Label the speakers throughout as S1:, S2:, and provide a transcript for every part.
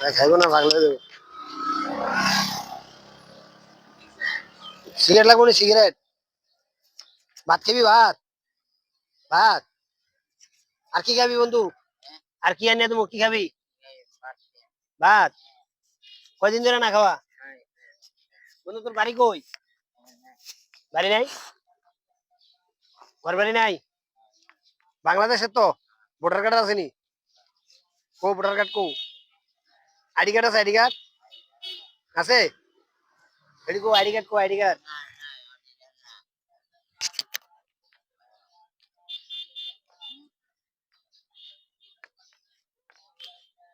S1: আর খাইবো না ভাগলে দেবো সিগারেট লাগবো না, সিগারেট? ভাত খাবি, ভাত? ভাত? আর কি খাবি বন্ধু? আর কি আনিয়ে দেবো, কি খাবি? ভাত। কয়দিন ধরে না খাওয়া? বন্ধু, তোর বাড়ি কই? বাড়ি নাই? ঘর বাড়ি নাই? বাংলাদেশের তো, ভোটার কার্ড আছে নি? কো, ভোটার কার্ড কো? আইডি কার্ড আছে আইডি কার্ড? আছে? এডি কো আইডি কার্ড কো আইডি কার্ড।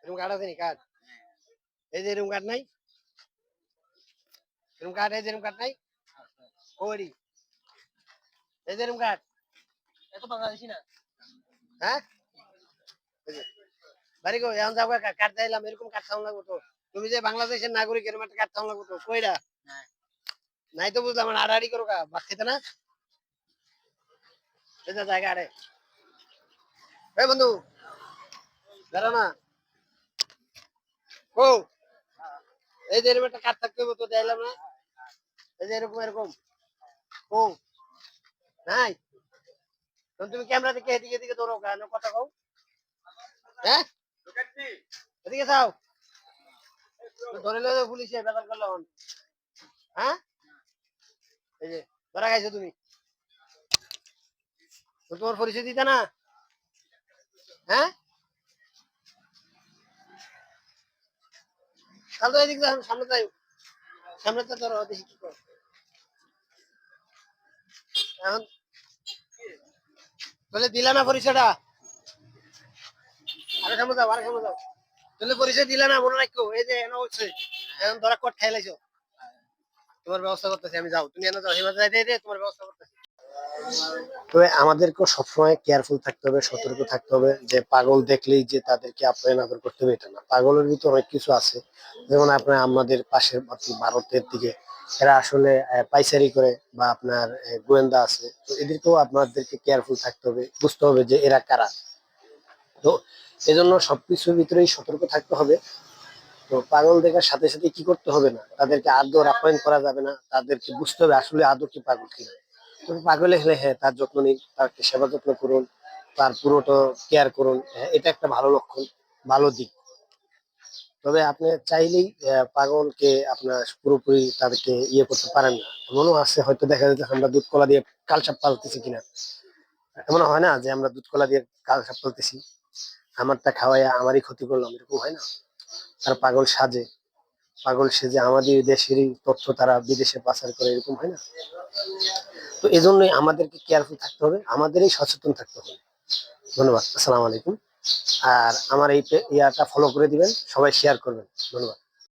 S1: এরকম কার্ড আছে নি? কার্ড। এই যে এরকম কার্ড নাই? এরকম কার্ড এই যে এরকম কার্ড নাই? ও এই যে এরকম কার্ড। এত বাংলাদেশি না। হ্যাঁ? বাড়ি কো এখন যাব কার্ড চাইলাম এরকম চাউন লাগবো তো? তুমি যে বাংলাদেশের নাগরিক এরকম একটা চাউন লাগবো তো? কইরা নাই। তো বুঝলাম আড়াআড়ি করো কা ভাত খেতে না? যে জায়গা আরে এই বন্ধু দাঁড়া না। ও এই যে এরকম একটা কার্ড থাকতে হবে তো চাইলাম না? এই যে এরকম এরকম। ও নাই? তুমি ক্যামেরা দেখে এদিকে এদিকে ধরো কেন কথা কও। হ্যাঁ? এদিকে যাও। ধরে লো পুলিশে বেতন করল হ্যাঁ? এই যে, ধরা খাইছো তুমি। তোমার পরিচয় দিতে না? হ্যাঁ? সামনে সামনে দিলা না পরিচয়টা? সামনে যাও সামনে যাও। তাহলে পরিচয় দিলা না মনে রাখো এই যে এনে হচ্ছে এখন ধরা কোট খাই লাইছো তোমার ব্যবস্থা করতেছি আমি যাও। তুমি এনে যাও হিমাতে যাইতে যাইতে তোমার ব্যবস্থা করতেছি তবে আমাদেরকেও সবসময় কেয়ারফুল থাকতে হবে, সতর্ক থাকতে হবে, যে পাগল দেখলেই যে তাদেরকে আপ্যায়ন আদর করতে হবে, এটা না। পাগলের ভিতর অনেক কিছু আছে। যেমন আপনার আমাদের পাশের ভারতের দিকে, এরা আসলে পাইচারি করে বা আপনার গোয়েন্দা আছে। তো এদেরকেও আপনাদেরকে কেয়ারফুল থাকতে হবে, বুঝতে হবে যে এরা কারা। তো এজন্য সবকিছুর ভিতরেই সতর্ক থাকতে হবে। তো পাগল দেখার সাথে সাথে কি করতে হবে না? তাদেরকে আদর আপ্যায়ন করা যাবে না তাদেরকে বুঝতে হবে আসলে আদর কি পাগল কিনা। তবে পাগলে হলে হ্যাঁ তার যত্ন নিন তাকে সেবা যত্ন করুন তার পুরোটা কেয়ার করুন। হ্যাঁ, এটা একটা ভালো লক্ষণ ভালো দিক। তবে আপনি চাইলেই পাগলকে আপনার পুরোপুরি তাদেরকে ইয়ে করতে পারেন না। এমনও আছে হয়তো দেখা যাচ্ছে আমরা দুধ কলা দিয়ে কালসাপ পালতেছি কিনা। এমন হয় না যে আমরা দুধ কলা দিয়ে কালসাপ পালতেছি। আমারটা খাওয়াই আমারই ক্ষতি করলাম, এরকম হয় না? তার পাগল সাজে, পাগল সেজে আমাদের দেশেরই তথ্য তারা বিদেশে পাচার করে, এরকম হয় না? তো এই জন্যই আমাদেরকে কেয়ারফুল থাকতে হবে, আমাদেরই সচেতন থাকতে হবে। ধন্যবাদ, আসসালাম আলাইকুম। আর আমার এই ইয়াটা ফলো করে দিবেন, সবাই শেয়ার করবেন। ধন্যবাদ।